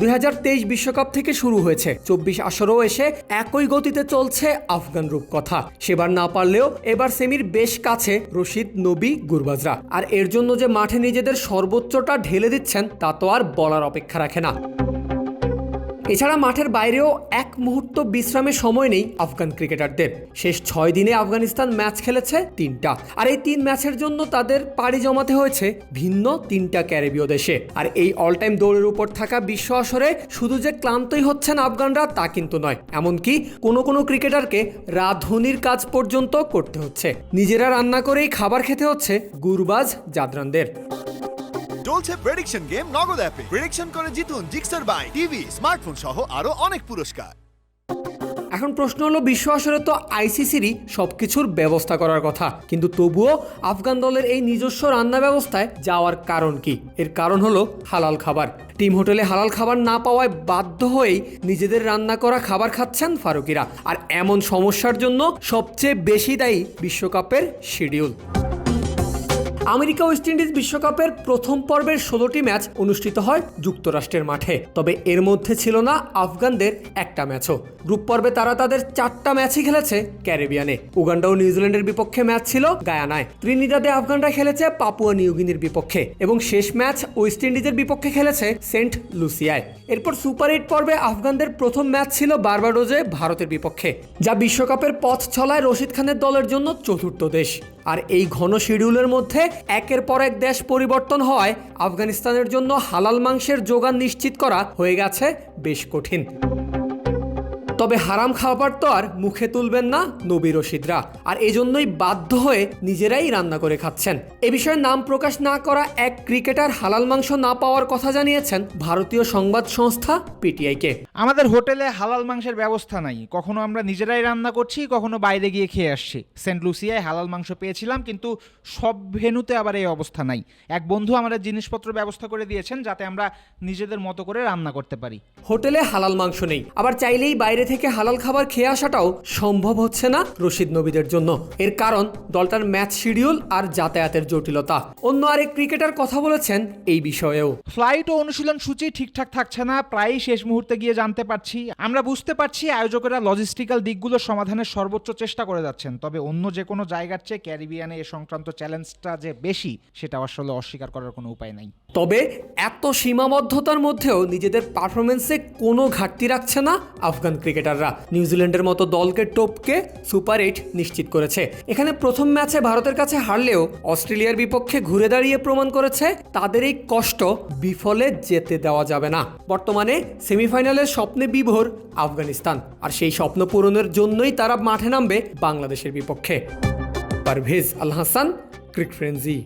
দুই বিশ্বকাপ থেকে শুরু হয়েছে। চব্বিশ আসরও এসে একই গতিতে চলছে আফগান রূপকথা। সেবার না পারলেও এবার সেমির বেশ কাছে রশিদ নবী গুরবাজরা। আর এর জন্য যে মাঠে নিজেদের সর্বোচ্চটা ঢেলে দিচ্ছেন, তা তো আর বলার অপেক্ষা রাখে না। এছাড়া মাঠের বাইরেও এক মুহূর্ত বিশ্রামের সময় নেই আফগান ক্রিকেটারদের। শেষ ছয় দিনে আফগানিস্তান ম্যাচ খেলেছে তিনটা। আর এই তিন ম্যাচের জন্য তাদের পাড়ি জমাতে হয়েছে ভিন্ন তিনটা ক্যারিবীয় দেশে। আর এই অল টাইম দৌড়ের উপর থাকা বিশ্ব আসরে শুধু যে ক্লান্তই হচ্ছেন আফগানরা তা কিন্তু নয়। এমনকি কোনো কোনো ক্রিকেটারকে রাধুনির কাজ পর্যন্ত করতে হচ্ছে। নিজেরা রান্না করেই খাবার খেতে হচ্ছে গুরবাজ জাদরানদের। চলছে প্রেডিকশন গেম নগদ অ্যাপে প্রেডিকশন করে জিতুন জিক্সার বাই টিভি স্মার্টফোন সহ আরও অনেক পুরস্কার। এখন প্রশ্ন হলো, বিশ্ব আসরে তো আইসিসিরই সব কিছুর ব্যবস্থা করার কথা। কিন্তু তবুও আফগান দলের এই নিজস্ব রান্না ব্যবস্থায় যাওয়ার কারণ কি? এর কারণ হলো হালাল খাবার। টিম হোটেলে হালাল খাবার না পাওয়ায় বাধ্য হয়েই নিজেদের রান্না করা খাবার খাচ্ছেন ফারুকিরা। আর এমন সমস্যার জন্য সবচেয়ে বেশি দায়ী বিশ্বকাপের শিডিউল। আমেরিকা ওয়েস্ট ইন্ডিজ বিশ্বকাপের প্রথম পর্বের ষোলোটি ম্যাচ অনুষ্ঠিত হয় যুক্তরাষ্ট্রের মাঠে। তবে এর মধ্যে ছিল না আফগানদের একটা ম্যাচও। গ্রুপ পর্বে তারা তাদের চারটা ম্যাচই খেলেছে ক্যারিবিয়ানে। উগান্ডা ও নিউজিল্যান্ডের বিপক্ষে ম্যাচ ছিল গায়ানায়। ত্রিনিদাদে আফগানরা খেলেছে পাপুয়া নিউগিনির বিপক্ষে এবং শেষ ম্যাচ ওয়েস্ট ইন্ডিজের বিপক্ষে খেলেছে সেন্ট লুসিয়ায়। এরপর সুপার এইট পর্বে আফগানদের প্রথম ম্যাচ ছিল বার্বাডোজে, ভারতের বিপক্ষে, যা বিশ্বকাপের পথ ছলায় রশিদ খানের দলের জন্য চতুর্থ দেশ। আর এই ঘন শিডিউলের মধ্যে একের পর এক দেশ পরিবর্তন হওয়ায় আফগানিস্তানের জন্য হালাল মাংসের যোগান নিশ্চিত করা হয়ে গেছে বেশ কঠিন। তবে হারাম খাবার তো আর মুখে তুলবেন না নবী রশিদরা। আর এজন্যই বাধ্য হয়ে নিজেরাই রান্না করে খাচ্ছেন। এ বিষয়ে নাম প্রকাশ না করা এক ক্রিকেটার হালাল মাংস না পাওয়ার কথা জানিয়েছেন ভারতীয় সংবাদ সংস্থা পিটিআইকে। আমাদের হোটেলে হালাল মাংসের ব্যবস্থা নাই। কখনো আমরা নিজেরাই রান্না করছি কখনো বাইরে গিয়ে খেয়ে আসছি। সেন্ট লুসিয়ায় হালাল মাংস পেয়েছিলাম কিন্তু সব ভেনুতে আবার এই অবস্থা নাই। এক বন্ধু আমাদের জিনিসপত্র ব্যবস্থা করে দিয়েছেন যাতে আমরা নিজেদের মতো করে রান্না করতে পারি। হোটেলে হালাল মাংস নেই। আবার চাইলেই বাইরে থেকে হালাল খাবার খেয়ে আসাটাও সম্ভব হচ্ছে না রশিদ নবীদের জন্য। এর কারণ দলটার ম্যাচ শিডিউল আর যাতায়াতের জটিলতা। অন্য আরেক ক্রিকেটার কথা বলেছেন এই বিষয়েও। ফ্লাইট ও অনুশীলন সূচি ঠিকঠাক থাকছে না প্রায়ই শেষ মুহূর্তে গিয়ে জানতে পারছি। আমরা বুঝতে পারছি আয়োজকেরা লজিস্টিক্যাল দিকগুলো সমাধানের সর্বোচ্চ চেষ্টা করে যাচ্ছেন তবে অন্য যে কোনো জায়গার চেয়ে ক্যারিবিয়ানে এ সংক্রান্ত চ্যালেঞ্জটা যে বেশি সেটা আসলে অস্বীকার করার কোনো উপায় নাই। তবে এত সীমাবদ্ধতার মধ্যেও নিজেদের পারফরমেন্সে কোনো ঘাটতি রাখছে না আফগান ক্রিকেটাররা নিউজিল্যান্ডের মতো দলকে টপকে সুপার এইট নিশ্চিত করেছে। এখানে প্রথম ম্যাচে ভারতের কাছে হারলেও অস্ট্রেলিয়ার বিপক্ষে ঘুরে দাঁড়িয়ে প্রমাণ করেছে, তাদের এই কষ্ট বিফলে যেতে দেওয়া যাবে না। বর্তমানে সেমিফাইনালের স্বপ্নে বিভোর আফগানিস্তান, আর সেই স্বপ্ন পূরণের জন্যই তারা মাঠে নামবে বাংলাদেশের বিপক্ষে। পারভেজ আল হাসান ক্রিক ফ্রেন্সি।